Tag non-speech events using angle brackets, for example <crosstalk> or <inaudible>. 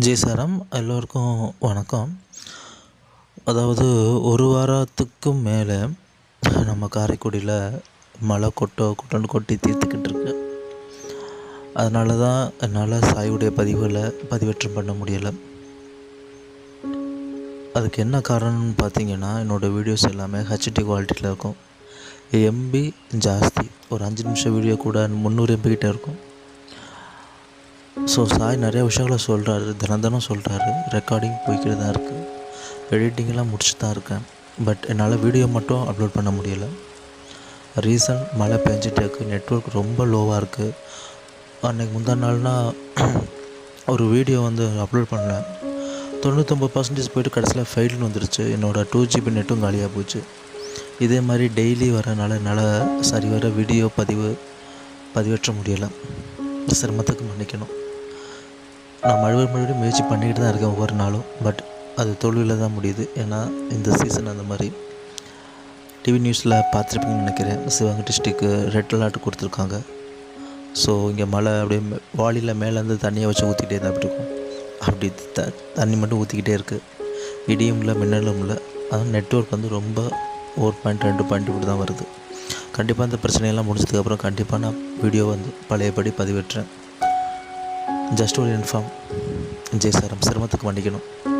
ஜெய்சாரம் எல்லோருக்கும் வணக்கம். அதாவது ஒரு வாரத்துக்கும் மேலே நம்ம காரைக்குடியில் மழை கொட்டோ கொட்டோன்னு கொட்டி தீர்த்துக்கிட்டு இருக்கு. அதனால தான் என்னால் சாயுடைய பதிவுகளை பதிவேற்றம் பண்ண முடியலை. அதுக்கு என்ன காரணம்னு பார்த்தீங்கன்னா என்னோடய வீடியோஸ் எல்லாமே ஹெச்டி குவாலிட்டியில் இருக்கும். எம்பி ஜாஸ்தி. ஒரு அஞ்சு நிமிஷம் வீடியோ கூட முந்நூறு எம்பிக்கிட்ட இருக்கும். ஸோ சாய் நிறைய விஷயங்களை சொல்கிறாரு தினம் தினம் சொல்கிறாரு ரெக்கார்டிங் போய்கிட்டு தான் இருக்குது எடிட்டிங்லாம் முடிச்சு தான் இருக்கேன். பட் என்னால் வீடியோ மட்டும் அப்லோட் பண்ண முடியலை. ரீசன் மழை பெஞ்சிட்டே இருக்குது நெட்ஒர்க் ரொம்ப லோவாக இருக்குது அன்றைக்கி முந்தா நாள்னா <clears throat> ஒரு வீடியோ வந்து அப்லோட் பண்ணேன் தொண்ணூத்தொம்பது பர்சன்டேஜ் போயிட்டு கடைசியில் ஃபைல்னு வந்துருச்சு. என்னோடய டூ ஜிபி நெட்டும் காலியாக போச்சு. இதே மாதிரி டெய்லி வரனால என்னால் சரி வர வீடியோ பதிவு பதிவேற்ற முடியலை. சிரமத்துக்கு மன்னிக்கணும். நான் மறுபடியும் மறுபடியும் முயற்சி பண்ணிக்கிட்டு தான் இருக்கேன் ஒவ்வொரு நாளும். பட் அது தோல்வியில் தான் முடியுது. ஏன்னா இந்த சீசன் அந்த மாதிரி டிவி நியூஸில் பார்த்துருப்பீங்கன்னு நினைக்கிறேன். சிவகங்கை டிஸ்ட்ரிக்கு ரெட் அலர்ட் கொடுத்துருக்காங்க. ஸோ இங்கே மழை அப்படியே வாளியில் மேலேருந்து தண்ணியை வச்சு ஊற்றிக்கிட்டே தான் அப்படி இருக்கும். அப்படி த தண்ணி மட்டும் ஊற்றிக்கிட்டே இருக்குது இடியும் இல்லை மின்னலும் இல்லை. அதான் நெட்ஒர்க் வந்து ரொம்ப ஒரு பாயிண்ட் ரெண்டு பாயிண்ட் இப்படி தான் வருது. கண்டிப்பாக இந்த பிரச்சனையெல்லாம் முடிஞ்சதுக்கப்புறம் கண்டிப்பாக நான் வீடியோ வந்து பழையபடி பதிவேற்றேன். ஜஸ்ட் ஒரு இன்ஃபார்ம் ஜெய்சாரம் சிரமத்துக்கு மன்னிக்கணும்